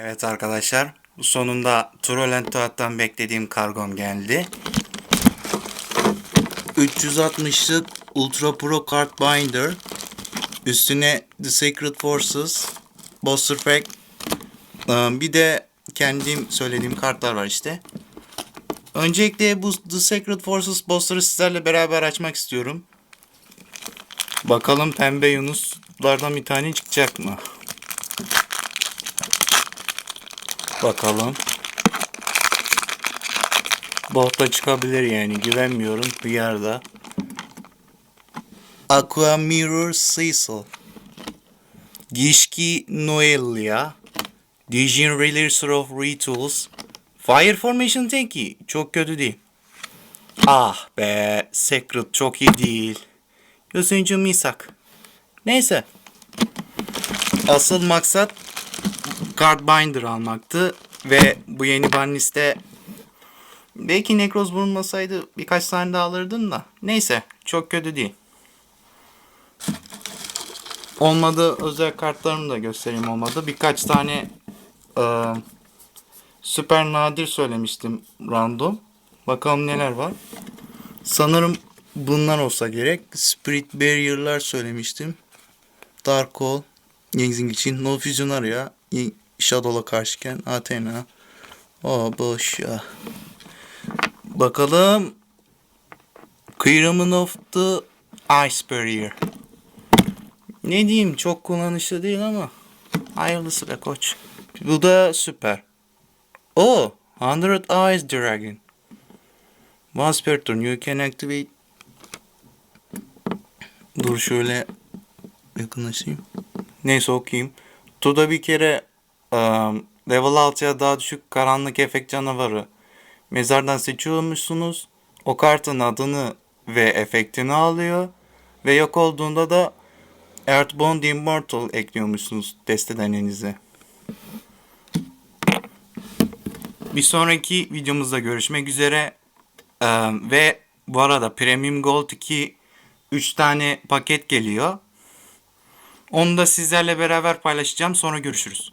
Evet arkadaşlar, sonunda Troll Toad'dan beklediğim kargom geldi. 360'lık Ultra Pro Card Binder. Üstüne The Secret Forces, Booster Pack. Ee, Bir de kendim söylediğim kartlar var işte. Öncelikle bu The Secret Forces Booster'ı sizlerle beraber açmak istiyorum. Bakalım pembe yunuslardan bir tane çıkacak mı? Bakalım. Bohta çıkabilir yani güvenmiyorum bir yerde. Aqua Mirror Cecil. Gishki Noelia. Dijin Releaser of Retools. Fire Formation Tenki. Çok kötü değil. Ah be. Secret çok iyi değil. Yosuncu Misak. Neyse. Asıl maksat Card Binder almaktı. Ve bu yeni banliste belki Necroz bulunmasaydı birkaç tane daha alırdın da. Neyse çok kötü değil. Olmadı özel kartlarımı da göstereyim olmadı. Birkaç tane e, süper nadir söylemiştim random. Bakalım neler var. Sanırım bunlar olsa gerek. Spirit Barrier'lar söylemiştim. Dark Hole. Yengzing için No Fusion arıyor. Shadow'la karşıken Athena. O boş ya. Bakalım. Kıyramın of the Ice Barrier. Ne diyeyim çok kullanışlı değil ama hayırlısı be koç. Bu da süper. Oh, 100 Eyes Dragon. Once per turn you can activate Dur şöyle yakınlaşayım. Neyse okuyayım. Tuda bir kere level 6'ya daha düşük karanlık efekt canavarı mezardan seçiyormuşsunuz. O kartın adını ve efektini alıyor. Ve yok olduğunda da Earthbound Immortal ekliyormuşsunuz desteden elinize. Bir sonraki videomuzda görüşmek üzere. Ee, ve bu arada Premium Gold 2 3 tane paket geliyor. Onu da sizlerle beraber paylaşacağım. Sonra görüşürüz.